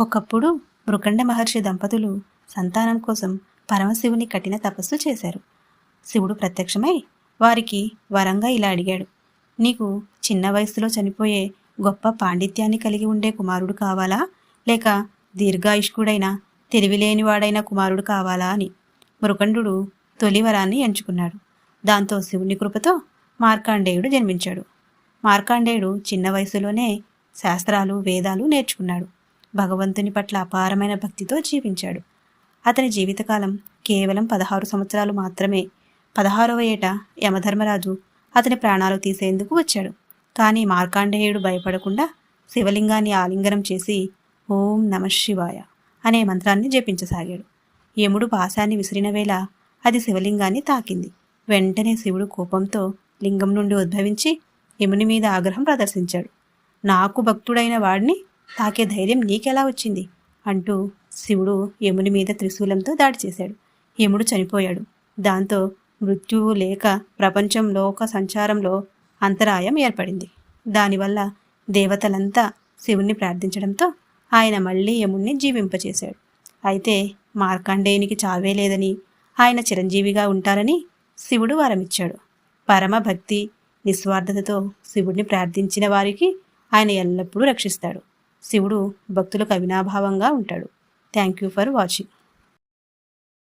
ఒకప్పుడు మృకండ మహర్షి దంపతులు సంతానం కోసం పరమశివుని కఠిన తపస్సు చేశారు. శివుడు ప్రత్యక్షమై వారికి వరంగా ఇలా అడిగాడు. నీకు చిన్న వయసులో చనిపోయే గొప్ప పాండిత్యాన్ని కలిగి ఉండే కుమారుడు కావాలా? లేక దీర్ఘాయుష్కుడైన తెలివిలేనివాడైన కుమారుడు కావాలా అని మృకండు తొలి వరాన్ని ఎంచుకున్నాడు. దాంతో శివుని కృపతో మార్కాండేయుడు జన్మించాడు. మార్కాండేయుడు చిన్న వయసులోనే శాస్త్రాలు వేదాలు నేర్చుకున్నాడు. భగవంతుని పట్ల అపారమైన భక్తితో జీవించాడు. అతని జీవితకాలం కేవలం పదహారు సంవత్సరాలు మాత్రమే. పదహారవ ఏట యమధర్మరాజు అతని ప్రాణాలు తీసేందుకు వచ్చాడు. కానీ మార్కాండేయుడు భయపడకుండా శివలింగాన్ని ఆలింగనం చేసి ఓం నమ శివాయ అనే మంత్రాన్ని జపించసాగాడు. యముడు పాశాన్ని విసిరిన వేళ అది శివలింగాన్ని తాకింది. వెంటనే శివుడు కోపంతో లింగం నుండి ఉద్భవించి యముని మీద ఆగ్రహం ప్రదర్శించాడు. నాకు భక్తుడైన వాడిని తాకే ధైర్యం నీకెలా వచ్చింది? అంటూ శివుడు యముని మీద త్రిశూలంతో దాడి చేశాడు. యముడు చనిపోయాడు. దాంతో మృత్యువు లేక ప్రపంచంలో ఒక సంచారంలో అంతరాయం ఏర్పడింది. దానివల్ల దేవతలంతా శివుణ్ణి ప్రార్థించడంతో ఆయన మళ్ళీ యముణ్ణి జీవింపచేశాడు. అయితే మార్కండేయునికి చావే లేదని ఆయన చిరంజీవిగా ఉంటారని శివుడు వరమిచ్చాడు. పరమభక్తి నిస్వార్థతతో శివుడిని ప్రార్థించిన వారికి ఆయన ఎల్లప్పుడూ రక్షిస్తాడు. శివుడు భక్తులకు అవినాభావంగా ఉంటాడు. Thank you for watching